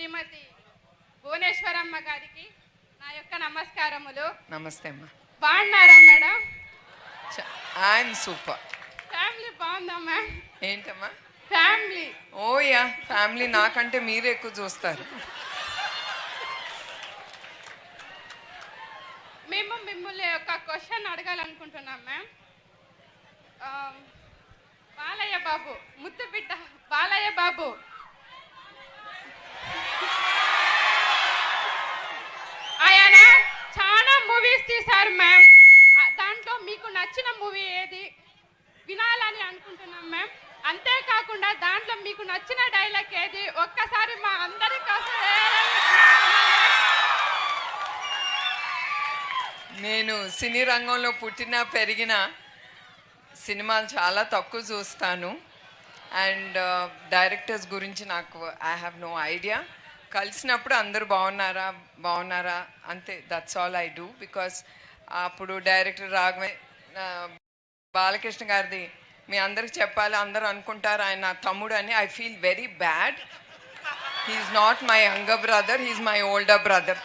శ్రీమతి భువనేశ్వరమ్మ గారికి నా యొక్క నమస్కారములు. నమస్తే అమ్మా. బాగున్నారా మేడం? I'm super. ఫ్యామిలీ బాగుందా మ్యామ్? ఏంటమ్మా? ఫ్యామిలీ. ఓ యా ఫ్యామిలీ నాకంటే మీరు ఎక్కువ చూస్తారు. మేము మిమ్మల్ని ఒక క్వశ్చన్ అడగాలనుకుంటున్నాం మ్యామ్. బాలయ్య బాబు ముద్దు బిడ్డ బాలయ్య బాబు ఆయన చాలా మూవీస్ తీశారు మ్యామ్ ఆ, దాంట్లో మీకు నచ్చిన మూవీ ఏది? వినాలని అనుకుంటున్నాం మ్యామ్ అంతేకాకుండా దాంట్లో మీకు నచ్చిన డైలాగ్ ఏది? ఒక్కసారి మా అందరి కోసం నేను సినీ రంగంలో పుట్టిన పెరిగిన సినిమాలు చాలా తక్కువ చూస్తాను. అండ్ uh, డైరెక్టర్స్ గురించి నాకు ఐ హ్యావ్ నో ఐడియా కలిసినప్పుడు అందరూ బాగున్నారా? బాగున్నారా? అంతే that's all I do because అప్పుడు డైరెక్టర్ రాఘవే బాలకృష్ణ గారిది మీ అందరికి చెప్పాలి అందరూ అనుకుంటారు ఆయన నా తమ్ముడు అని. I feel very bad he's not my younger brother he's my older brother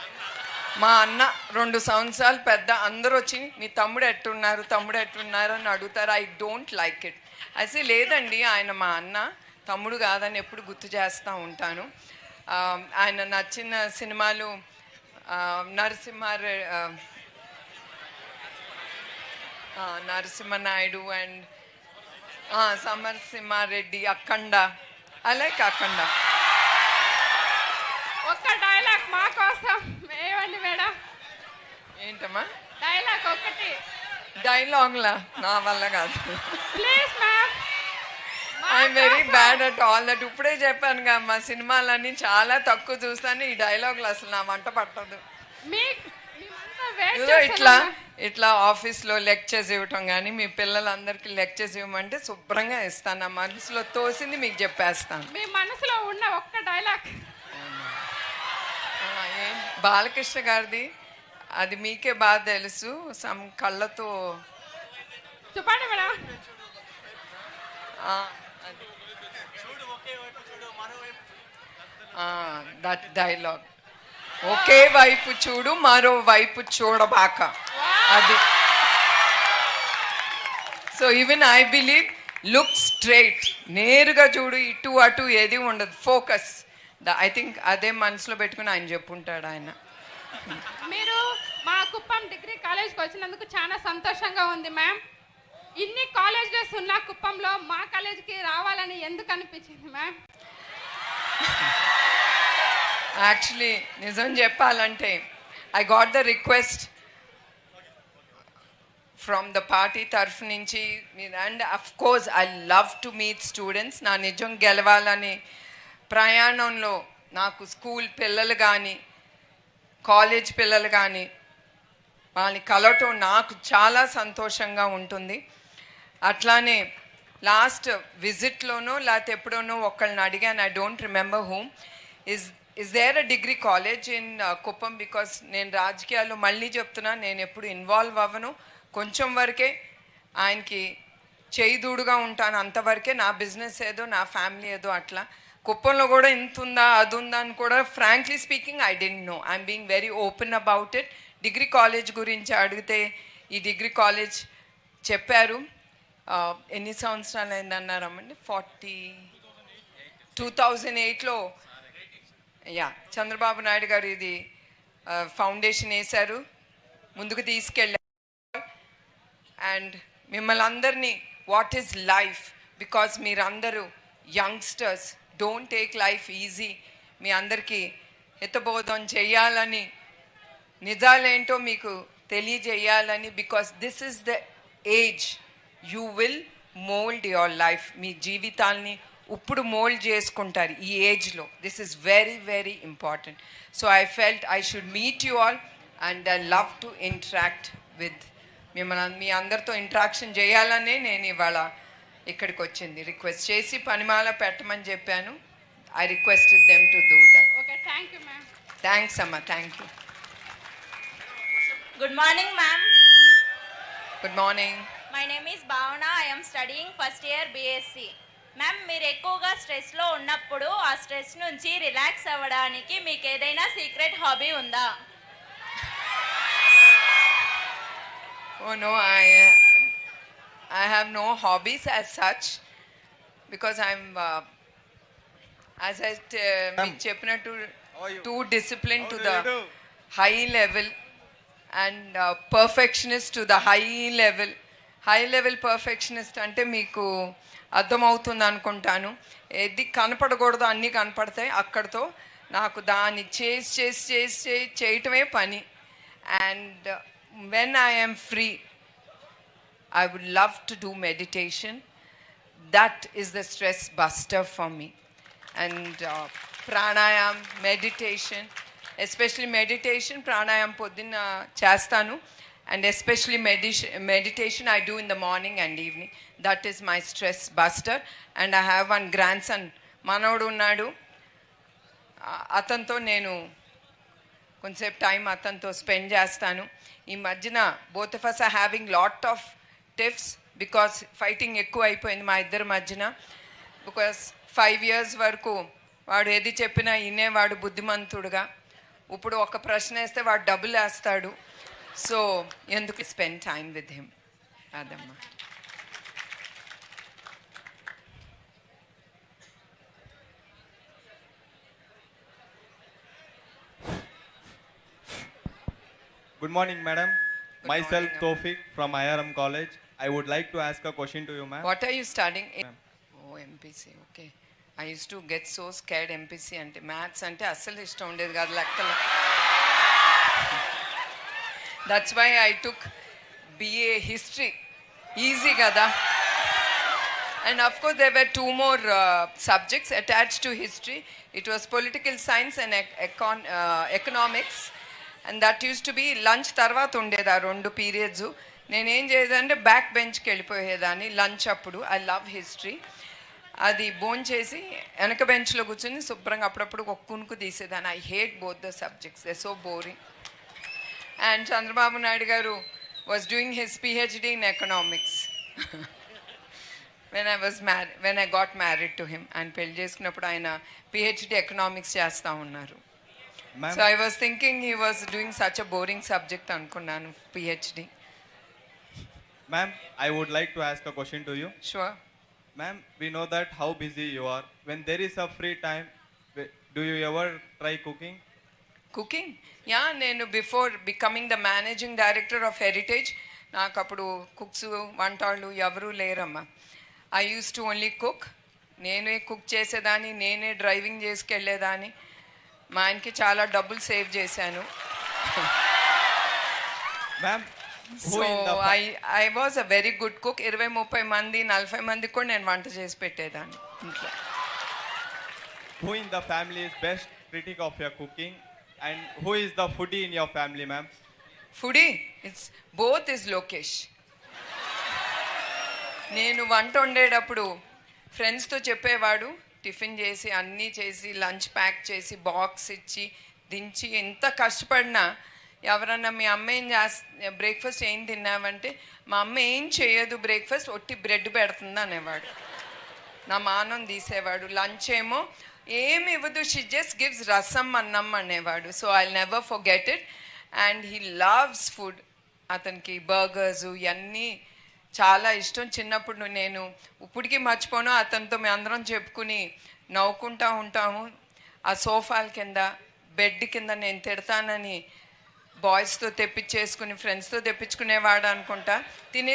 మా అన్న రెండు సంవత్సరాలు పెద్ద అందరూ వచ్చి మీ తమ్ముడు ఎట్టున్నారు తమ్ముడు ఎట్టున్నారు? అని అడుగుతారు. ఐ డోంట్ లైక్ ఇట్ అయితే లేదండి ఆయన మా అన్న తమ్ముడు కాదని ఎప్పుడు గుర్తు చేస్తూ ఉంటాను. ఆయన నచ్చిన సినిమాలు Narasimha Reddy Narasimha Naidu and Samarasimha Reddy Akhanda. I like Akhanda. ఒక్క డైలాగ్ మా కోసం ఏమండి మేడం. ఏంటమ్మా? డైలాగ్ ఒకటి. డైలాగ్లా నా వల్ల కాదు. Please ma'am I'm very bad at all that ఇప్పుడే చెప్పాను కదా మా సినిమాలన్నీ చాలా తక్కువ చూస్తాను ఈ డైలాగులు అసలు నా వంట పట్టదు. ఇట్లా. ఇట్లా ఆఫీస్లో లెక్చర్స్ ఇవ్వటం కానీ మీ పిల్లలందరికీ లెక్చర్స్ ఇవ్వమంటే శుభ్రంగా ఇస్తాను. నా మనసులో తోసింది మీకు చెప్పేస్తాను. మీ మనసులో ఉన్న ఒక్క డైలాగ్. బాలకృష్ణ గారిది. అది మీకే బాగా తెలుసు. సమ్ కళ్ళతో చెప్పండి మేడం. ఆ, అది. ఆ, దట్ డైలాగ్. ఒకే వైపు చూడు మరో వైపు చూడబాక. అది. So even I believe look straight నేరుగా చూడు ఇటు అటు ఏది ఉండదు. ఫోకస్ ఐ థింక్ అదే మనసులో పెట్టుకుని ఆయన చెప్పుంటాడు ఆయన. మీరు మా కుప్పం డిగ్రీ కాలేజ్కి వచ్చినందుకు చాలా సంతోషంగా ఉంది మ్యామ్ ఇన్ని కాలేజెస్ ఉన్న కుప్పంలో మా కాలేజీకి రావాలని ఎందుకు అనిపించింది మ్యామ్ యాక్చువల్లీ నిజం చెప్పాలంటే I got the request from the party తరఫు నుంచి. And of course I love to meet students నా నిజం గెలవాలని ప్రయాణంలో నాకు స్కూల్ పిల్లలు కానీ కాలేజ్ పిల్లలు కానీ వాళ్ళని కలవటం నాకు చాలా సంతోషంగా ఉంటుంది. అట్లానే లాస్ట్ విజిట్లోనో లేకపోతే ఎప్పుడోనో ఒకళ్ళని అడిగాను I don't remember whom is is there a degree college in Kuppam because నేను రాజకీయాల్లో మళ్ళీ చెప్తున్నా నేను ఎప్పుడు ఇన్వాల్వ్ అవ్వను. కొంచెం వరకే ఆయనకి చేయిదూడుగా ఉంటాను అంతవరకే. నా బిజినెస్ ఏదో నా ఫ్యామిలీ ఏదో అట్లా. కుప్పంలో కూడా ఇంత ఉందా అది ఉందా అని కూడా frankly speaking I didn't know I'm being very open about it degree college గురించి అడిగితే ఈ డిగ్రీ కాలేజ్ చెప్పారు. Uh, ఎన్ని సంవత్సరాలు అయిందన్నారమ్మండి ఫార్టీ టూ థౌజండ్ ఎయిట్లో యా చంద్రబాబు నాయుడు గారు ఇది ఫౌండేషన్ వేశారు ముందుకు తీసుకెళ్ళారు. అండ్ మిమ్మల్ని అందరినీ వాట్ ఈస్ లైఫ్ బికాస్ మీరందరూ youngsters don't take life easy మీ అందరికీ హితబోధం చేయాలని నిజాలేంటో మీకు తెలియజేయాలని because this is the age you will mould your life మీ జీవితాల్ని ఇప్పుడు మోల్డ్ చేసుకుంటారు ఈ ఏజ్లో. This is very very important so I felt I should meet you all and I love to interact with మిమ్మల్ని మీ అందరితో ఇంటరాక్షన్ చేయాలనే నేను ఇవాళ ఇక్కడికి వచ్చింది. రిక్వెస్ట్ చేసి పనిమాల పెట్టమని చెప్పాను. I requested them to do that ma'am thanks అమ్మా. Thank you Good morning, ma'am. Good morning My name is Bhavana. I am studying first year BSc. Ma'am మీరు ఎక్కువగా స్ట్రెస్లో ఉన్నప్పుడు ఆ స్ట్రెస్ నుంచి రిలాక్స్ అవ్వడానికి మీకు ఏదైనా సీక్రెట్ హాబీ ఉందా? ఓ no I I have no hobbies as such because I'm as చెప్పినట్టు too discipline to the high level and perfectionist to the high level high level perfectionist అంటే మీకు అర్థమవుతుంది అనుకుంటాను ఏది కనపడకూడదు అన్నీ కనపడతాయి. అక్కడితో నాకు దాన్ని చేసి చేసి చేసి చేసి చేయటమే పని. And when I'm free I would love to do meditation. That is the stress buster for me. And pranayama meditation especially meditation pranayama పొద్దున్న చేస్తాను. And especially meditation, meditation I do in the morning and evening. That is my stress buster. And I have one grandson, మనోడు ఉన్నాడు. అతనితో నేను కొంతసేపు time అతనితో spend చేస్తాను. ఈ మధ్యన both of us are having lot of tiffs because fighting ఎక్కువ అయిపోయింది మా ఇద్దరి మధ్యన. బికాస్ ఫైవ్ ఇయర్స్ వరకు వాడు ఏది చెప్పినా వినేవాడు బుద్ధిమంతుడుగా. ఇప్పుడు ఒక ప్రశ్న వేస్తే వాడు డబ్బులు వేస్తాడు. సో ఎందుకు స్పెండ్ టైం విత్ హిమ్ అదమ్మా Good morning, madam. Good Myself, morning, Tofik from IRM College. I would like to ask a question to you, ma'am. What are you studying Ma'am. Oh MPC okay I used to get so scared MPC అంటే maths అంటే అస్సలు ఇష్టం ఉండేది కాదు లెక్కలు that's why I took BA history easy కదా and of course they were two more subjects attached to history it was political science and econ economics and that used to be lunch తర్వాత ఉండేది ఆ రెండు periods నేనేం చేసేదంటే back బెంచ్కి వెళ్ళిపోయేదాన్ని lunch అప్పుడు. ఐ లవ్ హిస్టరీ అది బోన్ చేసి వెనక బెంచ్లో కూర్చొని శుభ్రంగా అప్పుడప్పుడు ఒక కునుకు తీసేదాన్ని. I hate both the subjects they so boring and Chandrababu Naidu గారు was doing his PhD in economics when I was marry when I got married to him ఆయన పెళ్ళి చేసుకున్నప్పుడు ఆయన పిహెచ్డి ఎకనామిక్స్ చేస్తూ ఉన్నారు Ma'am, so I was thinking he was doing such a boring subject అనుకున్నాను PhD ma'am, I would like to ask a question to you. Sure Ma'am, we know that how busy you are. When there is a free time, wi- do you ever try cooking? Cooking yeah నేను before becoming the managing director of Heritage నాకు అప్పుడు cooks వంటాళ్ళు ఎవరూ లేరమ్మా. I used to only cook నేనే cook చేసేదాన్ని నేనే driving చేసుకెళ్ళేదాన్ని. మా ఆయనకి చాలా డబ్బులు సేవ్ చేశాను. So I I was a very good cook ఇరవై ముప్పై మంది నలభై మందికి కూడా నేను వంట చేసి పెట్టేదాన్ని. ఇంట్లో in the family is best critic of your cooking, and who is the foodie in your family, ma'am? Foodie it's both is Lokesh నేను వంట వండేటప్పుడు ఫ్రెండ్స్తో చెప్పేవాడు టిఫిన్ చేసి అన్నీ చేసి లంచ్ ప్యాక్ చేసి బాక్స్ ఇచ్చి దించి ఎంత కష్టపడినా ఎవరన్నా మీ అమ్మ ఏం చేస్త బ్రేక్ఫాస్ట్ ఏం తిన్నావంటే మా అమ్మ ఏం చేయదు బ్రేక్ఫాస్ట్ ఒట్టి బ్రెడ్ పెడుతుంది అనేవాడు. నా మానం తీసేవాడు. లంచ్ ఏమో ఏమి ఇవ్వదు. షీ జస్ట్ గివ్స్ రసం అన్నం అనేవాడు. So I never forget it and he loves food అతనికి బర్గర్స్ ఇవన్నీ చాలా ఇష్టం. చిన్నప్పుడు నేను ఇప్పటికీ మర్చిపోను. అతనితో మేము అందరం చెప్పుకుని నవ్వుకుంటా ఉంటాము. ఆ సోఫాల కింద బెడ్ కింద నేను తిడతానని బాయ్స్తో తెప్పించేసుకుని ఫ్రెండ్స్తో తెప్పించుకునేవాడు అనుకుంటా. తినే